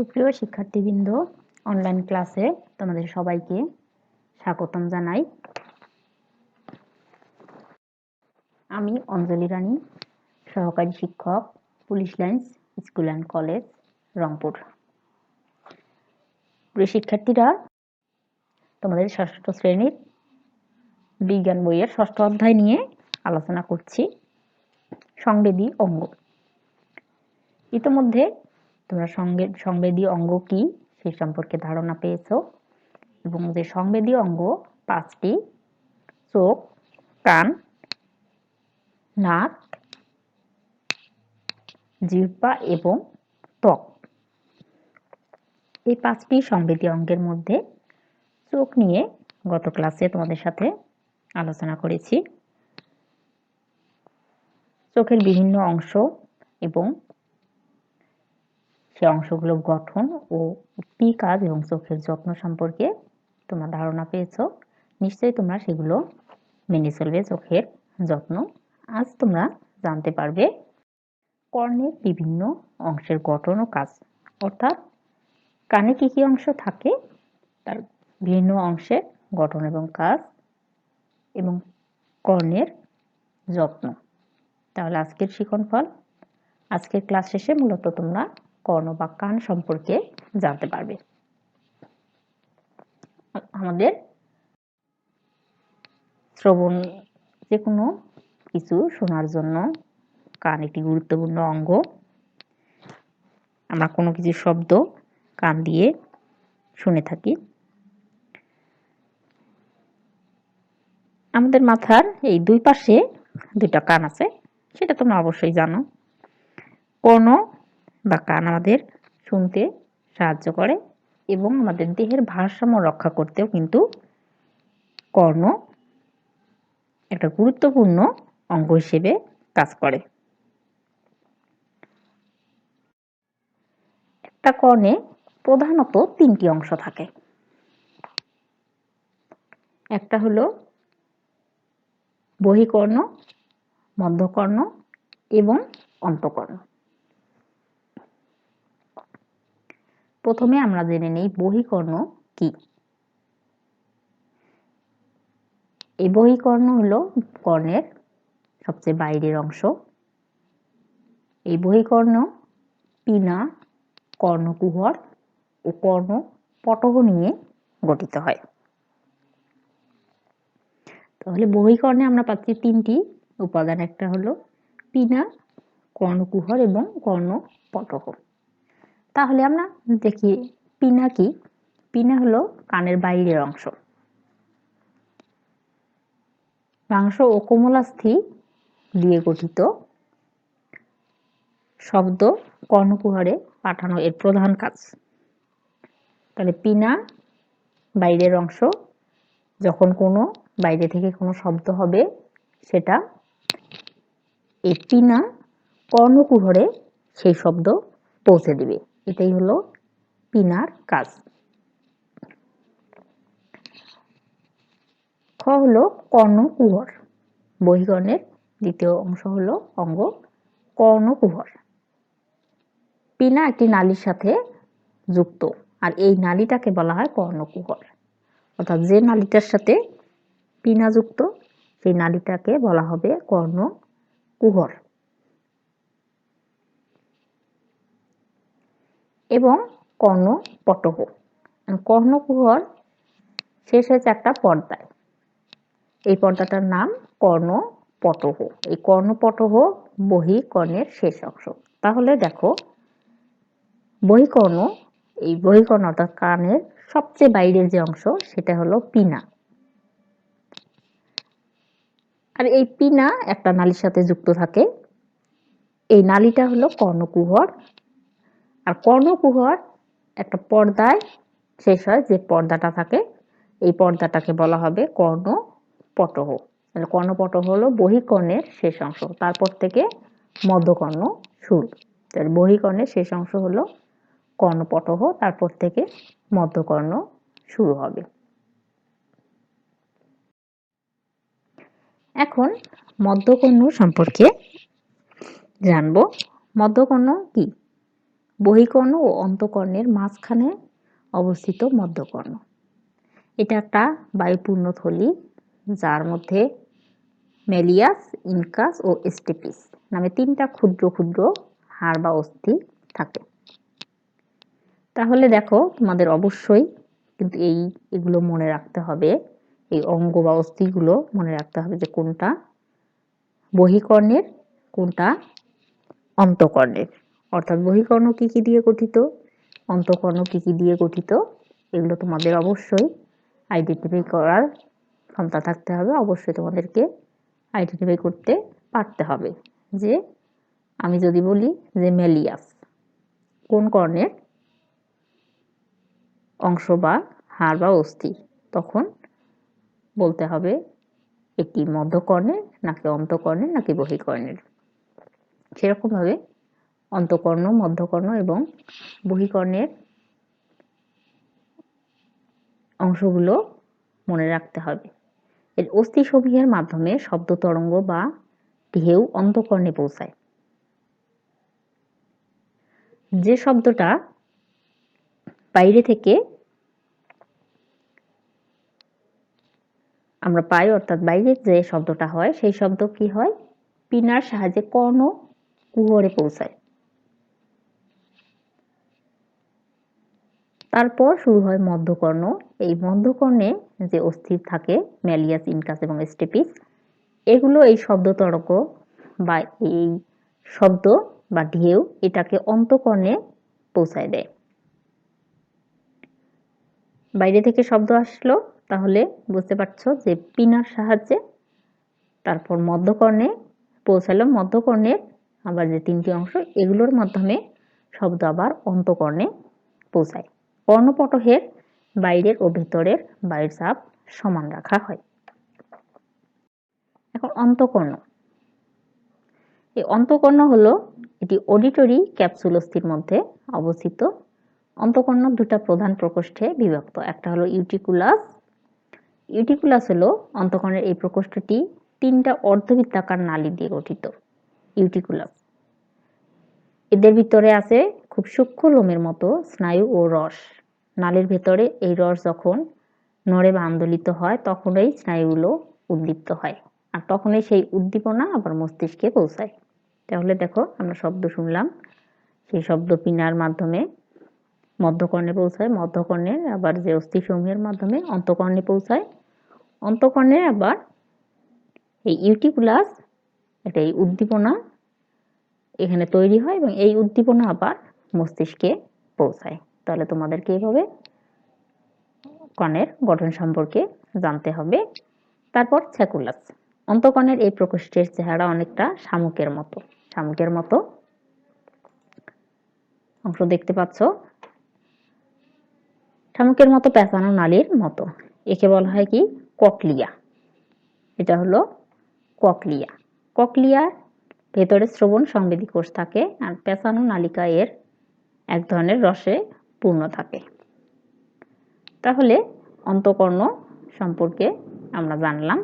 সুপ্রিয় শিক্ষার্থীবৃন্দ অনলাইন ক্লাসে তোমাদের সবাইকে স্বাগতম জানাই। আমি অঞ্জলি রানী, সহকারী শিক্ষক, police lines, school and college, Rangpur. প্রিয় শিক্ষার্থীরা, তোমাদের ষষ্ঠ শ্রেণির বিজ্ঞান বইয়ের ষষ্ঠ অধ্যায় নিয়ে আলোচনা করছি। সংবেদী অঙ্গ। ইতোমধ্যে তোমরা সংবেদ সংবেদী অঙ্গ কি? সে সম্পর্কে ধারণা পেয়েছ। এবং যে সংবেদী অঙ্গ, পাঁচটি চোখ, কান, নাক, জিহ্বা এবং ত্বক। এই পাঁচটি সংবেদী অঙ্গের মধ্যে চোখ নিয়ে গত ক্লাসে তোমাদের সাথে আলোচনা করেছি। চোখের বিভিন্ন অংশ এবং সে অংশগুলো গঠন ও কি কাজ এবং চোখের যত্ন সম্পর্কে তোমরা ধারণা পেয়েছ, নিশ্চয়ই তোমরা সেগুলো মেনে চলবে, চোখের যত্ন। আজ তোমরা জানতে পারবে কর্ণের বিভিন্ন অংশের গঠন ও কাজ। অর্থাৎ কানে কি কি অংশ থাকে, তার বিভিন্ন অংশের গঠন এবং কাজ এবং কর্ণের যত্ন। তাহলে আজকের শিখন ফল আজকের ক্লাস শেষে মূলত তোমরা কর্ণ বা কান সম্পর্কে জানতে পারবে। আমাদের শ্রবণ যে কোনো কিছু শোনার জন্য কান একটি গুরুত্বপূর্ণ অঙ্গ। আমরা কোনো কিছু শব্দ কান দিয়ে শুনে থাকি। আমাদের মাথার এই দুই পাশে দুইটা কান আছে, সেটা তোমরা অবশ্যই জানো। কর্ণ বা কান আমাদের শুনতে সাহায্য করে এবং আমাদের দেহের ভারসাম্য রক্ষা করতেও কিন্তু কর্ণ একটা গুরুত্বপূর্ণ অঙ্গ হিসেবে কাজ করে। একটা কর্ণে প্রধানত তিনটি অংশ থাকে। একটা হলো বহিকর্ণ, মধ্যকর্ণ এবং অন্তকর্ণ। প্রথমে আমরা জেনে নেই বহিকর্ণ কি। এই বহিকর্ণ হলো কর্ণের সবচেয়ে বাইরের অংশ। এই বহিকর্ণ পিনা, কর্ণকুহর ও কর্ণ পটহ নিয়ে গঠিত হয়। তাহলে বহিকর্ণে আমরা পাচ্ছি তিনটি উপাদান, একটা হলো পিনা, কর্ণকুহর এবং কর্ণ পটহ তাহলে আমরা দেখি পিনা কি? পিনা হলো কানের বাইরের অংশ। মাংস ও কোমলাস্থি দিয়ে গঠিত। শব্দ কর্ণকুহরে পাঠানো এর প্রধান কাজ। তাহলে পিনা বাইরের অংশ যখন কোনো বাইরে থেকে কোনো শব্দ হবে সেটা এই পিনা কর্ণকুহরে সেই শব্দ পৌঁছে দিবে। এটাই হলো পিনার কাজ। খ হলো কর্ণকুহর। বহিগণের দ্বিতীয় অংশ হলো অঙ্গ কর্ণকুহর। পিনা একটি নালীর সাথে যুক্ত, আর এই নালীটাকে বলা হয় কর্ণকুহর। অর্থাৎ যে নালীটার সাথে পিনা যুক্ত, সেই নালীটাকে বলা হবে কর্ণকুহর। এবং কর্ণপটহ কর্ণকুহর শেষ হয়েছে একটা পর্দায়। এই পর্দাটার নাম কর্ণপটহ এই কর্ণপটহ বহিকর্ণের শেষ অংশ। তাহলে দেখো বহিকর্ণ এই বহিকর্ণ অর্থাৎ কানের সবচেয়ে বাইরের যে অংশ, সেটা হলো পিনা। আর এই পিনা একটা নালীর সাথে যুক্ত থাকে। এই নালীটা হলো কর্ণকুহর আর কর্ণকুহর একটা পর্দায় শেষ হয় যে পর্দাটা থাকে। এই পর্দাটাকে বলা হবে কর্ণপটহ তাহলে কর্ণপটহ হলো বহিকর্ণের শেষ অংশ। তারপর থেকে মধ্যকর্ণ শুরু তাহলে বহিকর্ণের শেষ অংশ হলো কর্ণপটহ তারপর থেকে মধ্যকর্ণ শুরু হবে। এখন মধ্যকর্ণ সম্পর্কে জানব। মধ্যকর্ণ কি? বহিকর্ণ ও অন্তকর্ণের মাঝখানে অবস্থিত মধ্যকর্ণ। এটা একটা বায়ুপূর্ণ থলি, যার মধ্যে মেলিয়াস, ইনকাস ও স্টেপিস নামে তিনটা ক্ষুদ্র ক্ষুদ্র হাড় বা অস্থি থাকে। তাহলে দেখো, তোমাদের অবশ্যই কিন্তু এই এগুলো মনে রাখতে হবে, এই অঙ্গ বা অস্থিগুলো মনে রাখতে হবে যে কোনটা বহিকর্ণের, কোনটা অন্তকর্ণের। অর্থাৎ বহিকর্ণ কি কি দিয়ে গঠিত, অন্তকর্ণ কি কি দিয়ে গঠিত, এগুলো তোমাদের অবশ্যই আইডেন্টিফাই করার ক্ষমতা থাকতে হবে। অবশ্যই তোমাদেরকে আইডেন্টিফাই করতে পারতে হবে যে আমি যদি বলি যে মেলিয়াস, কোন কর্ণের অংশ বা হাড় বা অস্থি, তখন বলতে হবে এটি মধ্যকর্ণের নাকি অন্তকর্ণের নাকি বহিকর্ণের। সেরকমভাবে অন্তকর্ণ, মধ্যকর্ণ এবং বহিকর্ণের অংশগুলো মনে রাখতে হবে। এর অস্থিসমূহের মাধ্যমে শব্দ তরঙ্গ বা ঢেউ অন্তকর্ণে পৌঁছায়। যে শব্দটা বাইরে থেকে আমরা পাই, অর্থাৎ বাইরের যে শব্দটা হয়, সেই শব্দ কি হয়? পিনার সাহায্যে কর্ণ কুহরে পৌঁছায়। তারপর শুরু হয় মধ্যকর্ণ। এই মধ্যকর্ণে যে অস্থির থাকে ম্যালিয়াস ইনকাস এবং স্টেপিস, এগুলো এই শব্দ তরক বা এই শব্দ বা ঢেউ এটাকে অন্তকর্ণে পৌঁছায় দেয়। বাইরে থেকে শব্দ আসলো, তাহলে বুঝতে পারছ যে পিনার সাহায্যে তারপর মধ্যকর্ণে পৌঁছালো। মধ্যকর্ণের আবার যে তিনটি অংশ, এগুলোর মাধ্যমে শব্দ আবার অন্তকর্ণে পৌঁছায়। কর্ণপটহের বাইরের ও ভেতরের বায়ুর চাপ সমান রাখা হয়। এখন অন্তকর্ণ। এই অন্তকর্ণ হলো এটি অডিটরি ক্যাপসুলস্থির মধ্যে অবস্থিত। অন্তকর্ণ দুটা প্রধান প্রকোষ্ঠে বিভক্ত। একটা হলো ইউটিকুলাস ইউটিকুলাস হলো অন্তকর্ণের এই প্রকোষ্ঠটি তিনটা অর্ধবৃত্তাকার নালী দিয়ে গঠিত ইউটিকুলাস এদের ভিতরে আছে খুব সূক্ষ্ম লোমের মতো স্নায়ু ও রস। নালীর ভেতরে এই রস যখন নড়ে বা আন্দোলিত হয়, তখন এই স্নায়ুগুলো উদ্দীপ্ত হয় আর তখনই সেই উদ্দীপনা আবার মস্তিষ্কে পৌঁছায়। তাহলে দেখো আমরা শব্দ শুনলাম, সেই শব্দ পিনার মাধ্যমে মধ্যকর্ণে পৌঁছায় মধ্যকর্ণের আবার যে অস্থিসমূহের মাধ্যমে অন্তকর্ণে পৌঁছায়, অন্তকর্ণে আবার এই ইউটিকুলাস এটা এই উদ্দীপনা এখানে তৈরি হয় এবং এই উদ্দীপনা আবার মস্তিষ্কে পৌঁছায়। তাহলে তোমাদেরকে এইভাবে কণের গঠন সম্পর্কে জানতে হবে। তারপর স্যাকুলাস। অন্তকণের এই প্রকোষ্ঠের চেহারা অনেকটা শামুকের মতো। শামুকের মতো অংশ দেখতে পাচ্ছ? শামুকের মতো পেঁচানো নালীর মতো। একে বলা হয় কি? ককলিয়া। এটা হলো ককলিয়া। ককলিয়ার ভেতরে শ্রবণ সংবেদী কোষ থাকে আর পেঁচানো নালিকা এর এক ধরনের রসে পূর্ণ থাকে। তাহলে অন্তকর্ণ সম্পর্কে আমরা জানলাম।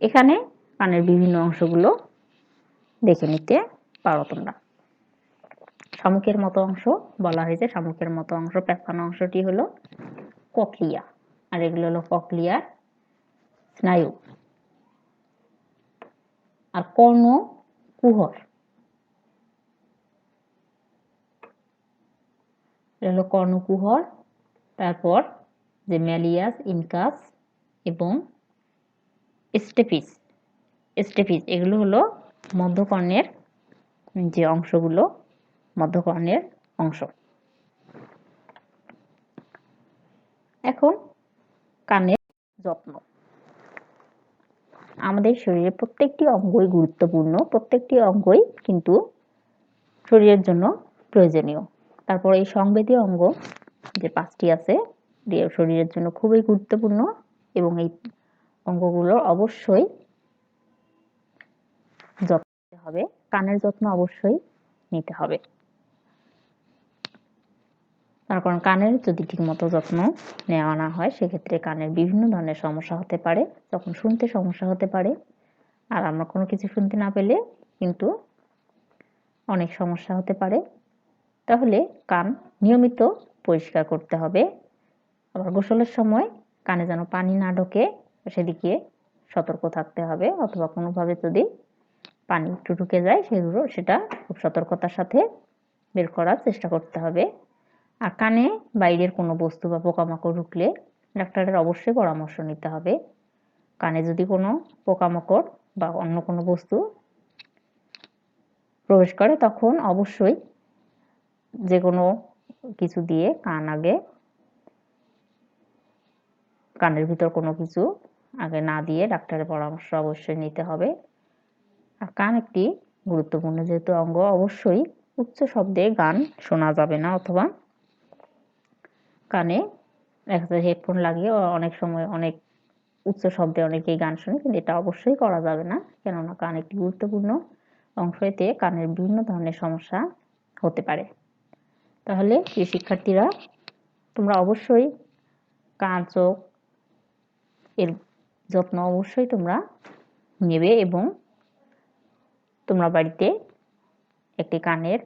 এখানে কানের বিভিন্ন অংশগুলো দেখে নিতে পারো তোমরা। শামুকের মতো অংশ বলা হয়েছে। শামুকের মতো অংশ পেঁচানো অংশটি হলো ককলিয়া, আর এগুলো হলো ককলিয়ার স্নায়ু। আর কর্ণ কুহর। হলো কর্ণকুহর, তারপর যে ম্যালিয়াস, ইনকাস এবং স্টেপিস স্টেপিস এগুলো হলো মধ্যকর্ণের যে অংশগুলো, মধ্যকর্ণের অংশ। এখন কানের যত্ন। আমাদের শরীরের প্রত্যেকটি অঙ্গই গুরুত্বপূর্ণ, প্রত্যেকটি অঙ্গই কিন্তু শরীরের জন্য প্রয়োজনীয়। তারপর এই সংবেদীয় অঙ্গ যে পাঁচটি আছে শরীরের জন্য খুবই গুরুত্বপূর্ণ এবং এই অঙ্গগুলোর অবশ্যই যত্ন নিতে হবে। কানের যত্ন অবশ্যই নিতে হবে। তার কারণ কানের যদি ঠিকমতো যত্ন নেওয়া না হয়, সেক্ষেত্রে কানের বিভিন্ন ধরনের সমস্যা হতে পারে। তখন শুনতে সমস্যা হতে পারে, আর আমরা কোনো কিছু শুনতে না পেলে কিন্তু অনেক সমস্যা হতে পারে। তাহলে কান নিয়মিত পরিষ্কার করতে হবে। আবার গোসলের সময় কানে যেন পানি না ঢোকে, সেদিকে সতর্ক থাকতে হবে অথবা কোনোভাবে যদি পানি একটু ঢুকে যায়, সেগুলো সেটা খুব সতর্কতার সাথে বের করার চেষ্টা করতে হবে। আর কানে বাইরের কোনো বস্তু বা পোকামাকড় ঢুকলে ডাক্তারের অবশ্যই পরামর্শ নিতে হবে। কানে যদি কোনো পোকামাকড় বা অন্য কোনো বস্তু প্রবেশ করে, তখন অবশ্যই যে কোনো কিছু দিয়ে কান আগে, কানের ভিতর কোনো কিছু আগে না দিয়ে ডাক্তারের পরামর্শ অবশ্যই নিতে হবে। আর কান একটি গুরুত্বপূর্ণ যেহেতু অঙ্গ, অবশ্যই উচ্চ শব্দে গান শোনা যাবে না অথবা কানে একটা হেডফোন লাগিয়ে অনেক সময় অনেক উচ্চ শব্দে অনেকেই গান শুনে, কিন্তু এটা অবশ্যই করা যাবে না। কেননা কান একটি গুরুত্বপূর্ণ অংশ, এতে কানের বিভিন্ন ধরনের সমস্যা হতে পারে। তাহলে প্রিয় শিক্ষার্থীরা, তোমরা অবশ্যই কান, চোখ এর যত্ন অবশ্যই তোমরা নেবে এবং তোমরা বাড়িতে একটি কানের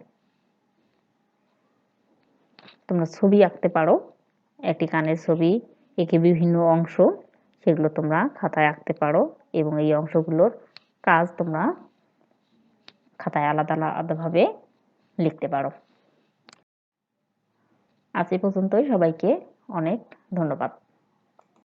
তোমরা ছবি আঁকতে পারো। একটি কানের ছবি এঁকে বিভিন্ন অংশ সেগুলো তোমরা খাতায় আঁকতে পারো এবং এই অংশগুলোর কাজ তোমরা খাতায় আলাদা আলাদাভাবে লিখতে পারো। আজ পর্যন্তই। সবাইকে অনেক ধন্যবাদ।